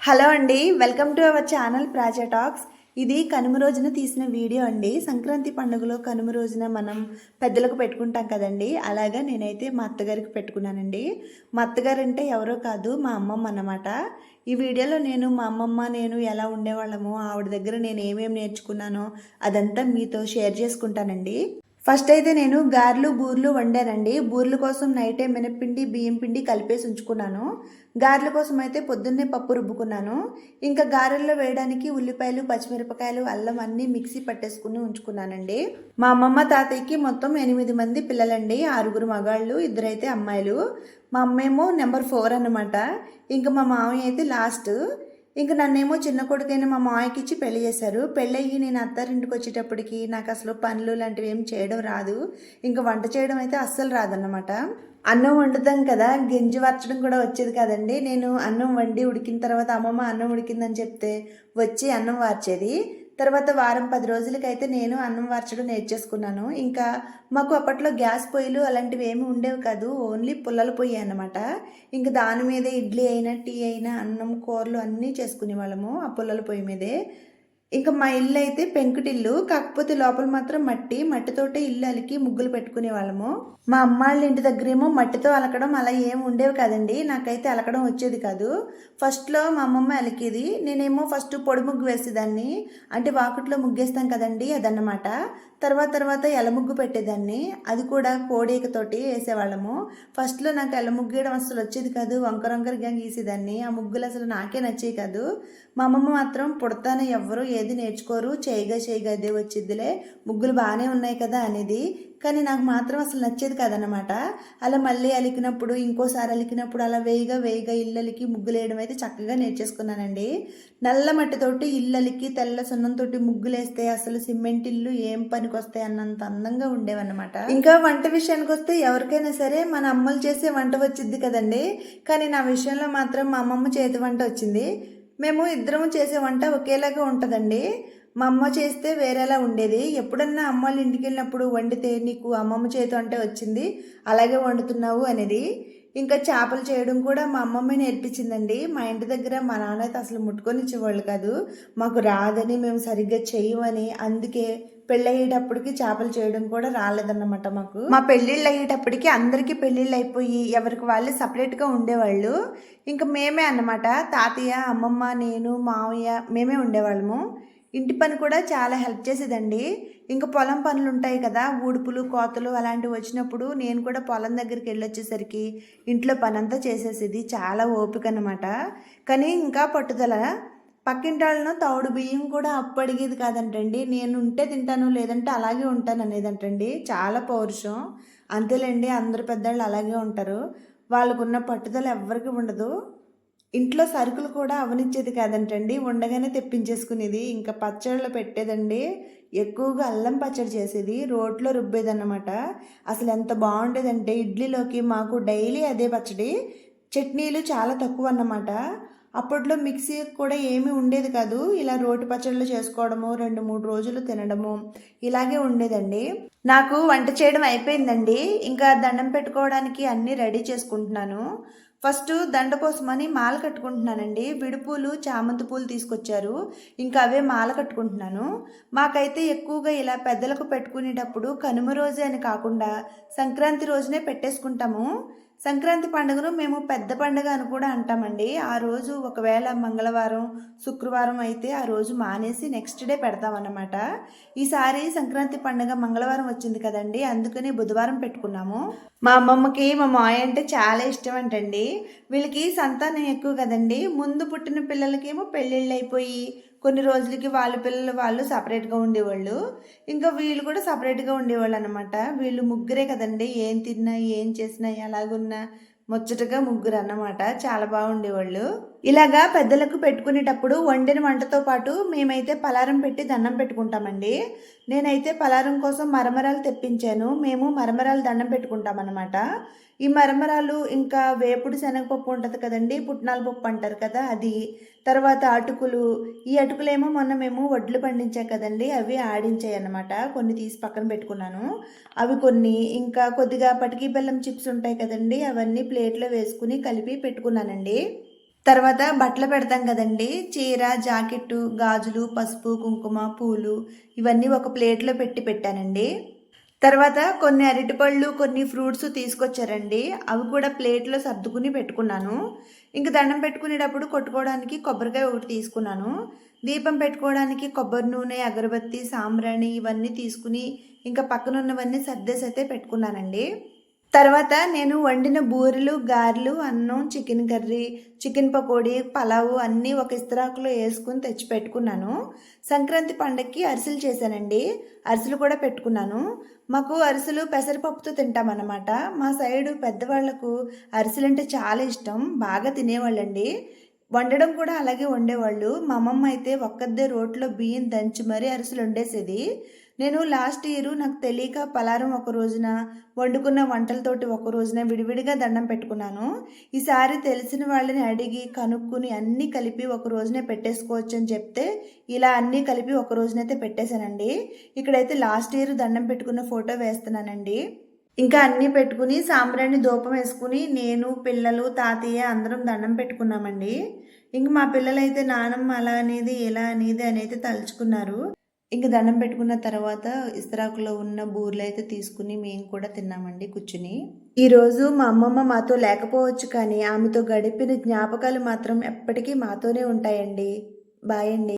Hello అండి welcome to our channel Praja talks. ఇది కనుమ రోజున తీసిన వీడియో అండి. సంక్రాంతి పండుగలో కనుమ రోజున మనం పెద్దలకు పెట్టుకుంటాం కదండి. అలాగా నేనైతే మా అత్తగారికి పెట్టుకున్నానండి. మా అత్తగారు అంటే ఎవరో కాదు మా అమ్మమ్మ అన్నమాట. ఈ వీడియోలో నేను మా అమ్మమ్మ నేను ఎలా ఉండేవాళ్ళము ఆవిడ దగ్గర నేను ఏమేమి నేర్చుకున్నానో అదంతా మీతో షేర్ చేసుకుంటానండి. ఫస్ట్ అయితే నేను గారెలు బూర్లు వండానండి. బూర్ల కోసం నైటే మినప్పిండి బియ్యం పిండి కలిపేసి ఉంచుకున్నాను. గారెల కోసం అయితే పొద్దున్నే పప్పు రుబ్బుకున్నాను. ఇంకా గారెల్లో వేయడానికి ఉల్లిపాయలు పచ్చిమిరపకాయలు అల్లం అన్నీ మిక్సీ పట్టేసుకుని ఉంచుకున్నానండి. మా అమ్మమ్మ తాతయ్యకి మొత్తం ఎనిమిది మంది పిల్లలండి. ఆరుగురు మగాళ్ళు ఇద్దరైతే అమ్మాయిలు. మా అమ్మేమో నెంబర్ ఫోర్ అన్నమాట. ఇంకా మా మామయ్య అయితే లాస్ట్. ఇంక నన్నేమో చిన్న కొడుకైన మా మాయకి ఇచ్చి పెళ్ళి చేశారు. పెళ్ళయ్యి నేను అత్తారింటికి వచ్చేటప్పటికి నాకు అసలు పనులు లాంటివి ఏం చేయడం రాదు. ఇంకా వంట చేయడం అయితే అస్సలు రాదన్నమాట. అన్నం వండుతాం కదా గింజి వరచడం కూడా వచ్చేది కదండి. నేను అన్నం వండి ఉడికిన తర్వాత అమ్మమ్మ అన్నం ఉడికిందని చెప్తే వచ్చి అన్నం వార్చేది. తర్వాత వారం పది రోజులకైతే నేను అన్నం వార్చడం నేర్చేసుకున్నాను. ఇంకా మాకు అప్పట్లో గ్యాస్ పొయ్యిలు అలాంటివి ఏమి ఉండేవి కాదు. ఓన్లీ పుల్లల పొయ్యి అన్నమాట. ఇంకా దాని మీద ఇడ్లీ అయినా టీ అయినా అన్నం కూరలు అన్నీ చేసుకునే వాళ్ళము ఆ పుల్లల పొయ్యి మీదే. ఇంకా మా ఇల్లు అయితే పెంకుటిల్లు కాకపోతే లోపల మాత్రం మట్టి మట్టితోటే ఇల్లు అలికి ముగ్గులు పెట్టుకునే వాళ్ళము. మా అమ్మాళ్ళ ఇంటి దగ్గరేమో మట్టితో అలకడం అలా ఏం ఉండేవి కాదండి. నాకైతే అలకడం వచ్చేది కాదు. ఫస్ట్లో మా అమ్మమ్మ అలికేది. నేనేమో ఫస్ట్ పొడి ముగ్గు వేసేదాన్ని. అంటే వాకుట్లో ముగ్గేస్తాం కదండి అదన్నమాట. తర్వాత తర్వాత ఎల ముగ్గు పెట్టేదాన్ని. అది కూడా కోడేకతోటి వేసేవాళ్ళము. ఫస్ట్లో నాకు ఎలముగ్గు వేయడం అసలు వచ్చేది కాదు. వంకర వంకరగా గీసేదాన్ని. ఆ ముగ్గులు అసలు నాకే నచ్చేవి కాదు. మా అమ్మమ్మ మాత్రం పుడతానే ఎవ్వరూ ఏది నేర్చుకోరు? చేయగా చేయగా అదే వచ్చిద్దిలే ముగ్గులు బాగానే ఉన్నాయి కదా అనేది. కానీ నాకు మాత్రం అసలు నచ్చేది కదనమాట అలా మళ్ళీ అలికినప్పుడు ఇంకోసారి అలికినప్పుడు అలా వేయిగా వేయిగా ఇల్లలికి ముగ్గులు వేయడం అయితే చక్కగా నేర్చేసుకున్నానండి. నల్ల మట్టితోటి ఇల్లలికి తెల్ల సున్నంతోటి ముగ్గులు వేస్తే అసలు సిమెంట్ ఇల్లు ఏం పనికి వస్తాయి అన్నంత అందంగా ఉండేవన్నమాట. ఇంకా వంట విషయానికి వస్తే ఎవరికైనా సరే మన అమ్మలు చేసే వంట వచ్చింది కదండి. కానీ నా విషయంలో మాత్రం మా అమ్మమ్మ చేతి వంట వచ్చింది. మేము ఇద్దరం చేసే వంట ఒకేలాగా ఉంటుందండి. మా అమ్మ చేస్తే వేరేలా ఉండేది. ఎప్పుడన్నా అమ్మ వాళ్ళ ఇంటికి వెళ్ళినప్పుడు వండితే నీకు అమ్మమ్మ చేతి అంటే వచ్చింది అలాగే వండుతున్నావు అనేది. ఇంకా చేపలు చేయడం కూడా మా అమ్మమ్మ నేర్పించిందండి. మా ఇంటి దగ్గర మా నాన్న అయితే అసలు ముట్టుకొని ఇచ్చేవాళ్ళు కాదు. మాకు రాదని మేము సరిగ్గా చేయమని అందుకే పెళ్ళయ్యేటప్పటికి చేపలు చేయడం కూడా రాలేదన్నమాట మాకు. మా పెళ్ళిళ్ళు అయ్యేటప్పటికి అందరికీ పెళ్ళిళ్ళు అయిపోయి ఎవరికి వాళ్ళు సపరేట్గా ఉండేవాళ్ళు. ఇంకా మేమే అన్నమాట తాతయ్య అమ్మమ్మ నేను మావయ్య మేమే ఉండేవాళ్ళము. ఇంటి పని కూడా చాలా హెల్ప్ చేసేదండి. ఇంకా పొలం పనులు ఉంటాయి కదా ఊడుపులు కోతలు అలాంటివి వచ్చినప్పుడు నేను కూడా పొలం దగ్గరికి వెళ్ళొచ్చేసరికి ఇంట్లో పని అంతా చేసేసేది. చాలా ఓపిక అనమాట కానీ ఇంకా పట్టుదల పక్కింటి వాళ్ళను తౌడు బియ్యం కూడా అప్పడిగేది కాదంటండి. నేను ఉంటే తింటాను లేదంటే అలాగే ఉంటాను అనేదంటండి. చాలా పౌరుషం. అంతేలేండి అందరు పెద్దవాళ్ళు అలాగే ఉంటారు. వాళ్ళకున్న పట్టుదల ఎవ్వరికి ఉండదు. ఇంట్లో సరుకులు కూడా అవనిచ్చేది కాదంటండి. ఉండగానే తెప్పించేసుకునేది. ఇంకా పచ్చళ్ళు పెట్టేదండి. ఎక్కువగా అల్లం పచ్చడి చేసేది. రోట్లో రుబ్బేదన్నమాట. అసలు ఎంత బాగుండేదంటే ఇడ్లీలోకి మాకు డైలీ అదే పచ్చడి. చట్నీలు చాలా తక్కువ అన్నమాట అప్పట్లో మిక్సీ కూడా ఏమీ ఉండేది కాదు. ఇలా రోటి పచ్చళ్ళు చేసుకోవడము రెండు మూడు రోజులు తినడము ఇలాగే ఉండేదండి. నాకు వంట చేయడం అయిపోయిందండి. ఇంకా దండం పెట్టుకోవడానికి అన్నీ రెడీ చేసుకుంటున్నాను. ఫస్ట్ దండ కోసమని మాల కట్టుకుంటున్నానండి. విడిపూలు చామంతి పూలు తీసుకొచ్చారు. ఇంకా అవే మాల కట్టుకుంటున్నాను. మాకైతే ఎక్కువగా ఇలా పెద్దలకు పెట్టుకునేటప్పుడు కనుమ రోజే అని కాకుండా సంక్రాంతి రోజునే పెట్టేసుకుంటాము. సంక్రాంతి పండుగను మేము పెద్ద పండుగ అని కూడా అంటామండి. ఆ రోజు ఒకవేళ మంగళవారం శుక్రవారం అయితే ఆ రోజు మానేసి నెక్స్ట్ డే పెడతామన్నమాట. ఈసారి సంక్రాంతి పండుగ మంగళవారం వచ్చింది కదండి అందుకని బుధవారం పెట్టుకున్నాము. మా అమ్మమ్మకి మా మాయ అంటే చాలా ఇష్టం అంటండి. వీళ్ళకి సంతానం ఎక్కువ కదండి. ముందు పుట్టిన పిల్లలకేమో పెళ్ళిళ్ళు అయిపోయి కొన్ని రోజులకి వాళ్ళ పిల్లలు వాళ్ళు సపరేట్గా ఉండేవాళ్ళు. ఇంకా వీళ్ళు కూడా సపరేట్గా ఉండేవాళ్ళు అనమాట వీళ్ళు ముగ్గురే కదండి. ఏం తిన్నా ఏం చేసినా ఎలాగున్నా ముచ్చటగా ముగ్గురు అన్నమాట చాలా బాగుండేవాళ్ళు. ఇలాగా పెద్దలకు పెట్టుకునేటప్పుడు వండిన వంటతో పాటు మేమైతే పలారం పెట్టి దండం పెట్టుకుంటామండి. నేనైతే పలారం కోసం మరమరాలు తెప్పించాను. మేము మరమరాలు దండం పెట్టుకుంటామన్నమాట. ఈ మరమరాలు ఇంకా వేపుడు శనగపప్పు ఉంటుంది కదండి. పుట్నాల పప్పు అంటారు కదా అది. తర్వాత అటుకులు ఈ అటుకులేమో మొన్న మేము వడ్లు పండించాం కదండి అవి ఆడించాయి అన్నమాట. కొన్ని తీసి పక్కన పెట్టుకున్నాను. అవి కొన్ని ఇంకా కొద్దిగా పటికి బెల్లం చిప్స్ ఉంటాయి కదండి అవన్నీ ప్లేట్లో వేసుకుని కలిపి పెట్టుకున్నానండి. తర్వాత బట్టలు పెడతాం కదండి చీర జాకెట్టు గాజులు పసుపు కుంకుమ పూలు ఇవన్నీ ఒక ప్లేట్లో పెట్టి పెట్టానండి. తర్వాత కొన్ని అరటిపళ్ళు కొన్ని ఫ్రూట్స్ తీసుకొచ్చారండి అవి కూడా ప్లేట్లో సర్దుకుని పెట్టుకున్నాను. ఇంక దండం పెట్టుకునేటప్పుడు కొట్టుకోవడానికి కొబ్బరికాయ ఒకటి తీసుకున్నాను. దీపం పెట్టుకోవడానికి కొబ్బరి నూనె అగరబత్తి సాంబ్రాణి ఇవన్నీ తీసుకుని ఇంకా పక్కన ఉన్నవన్నీ సర్దేసి అయితే పెట్టుకున్నానండి. తర్వాత నేను వండిన బూరెలు గారెలు అన్నం చికెన్ కర్రీ చికెన్ పకోడీ పలావు అన్నీ ఒక ఇస్తరాకులో వేసుకుని తెచ్చి పెట్టుకున్నాను సంక్రాంతి పండక్కి అరిసెలు చేశానండి. అరిసెలు కూడా పెట్టుకున్నాను. మాకు అరిసెలు పెసరపప్పుతో తింటామన్నమాట. మా సైడు పెద్దవాళ్ళకు అరిసెలు అంటే చాలా ఇష్టం. బాగా తినేవాళ్ళండి. వండడం కూడా అలాగే వండేవాళ్ళు. మా అమ్మమ్మ అయితే ఒక్కదే రోట్లో బియ్యం దంచి మరీ అరిసెలు వండేసేది. నేను లాస్ట్ ఇయర్ నాకు తెలియక పలారం ఒక రోజున వండుకున్న వంటలతోటి ఒక రోజున విడివిడిగా దండం పెట్టుకున్నాను. ఈసారి తెలిసిన వాళ్ళని అడిగి కనుక్కుని అన్నీ కలిపి ఒక రోజునే పెట్టేసుకోవచ్చు అని చెప్తే ఇలా అన్నీ కలిపి ఒక రోజునైతే పెట్టేశానండి. ఇక్కడైతే లాస్ట్ ఇయర్ దండం పెట్టుకున్న ఫోటో వేస్తున్నానండి. ఇంకా అన్నీ పెట్టుకుని సాంబ్రాణి దూపం వేసుకుని నేను పిల్లలు తాతయ్య అందరం దండం పెట్టుకున్నామండి. ఇంక మా పిల్లలైతే నానమ్మ అలా అనేది ఎలా అనేది అనేది తలుచుకున్నారు. ఇంక దండం పెట్టుకున్న తర్వాత ఇస్తరాకులో ఉన్న బూర్లు అయితే తీసుకుని మేము కూడా తిన్నామండి కూర్చుని. ఈరోజు మా అమ్మమ్మ మాతో లేకపోవచ్చు కానీ ఆమెతో గడిపిన జ్ఞాపకాలు మాత్రం ఎప్పటికీ మాతోనే ఉంటాయండి. బాయ్ అండి.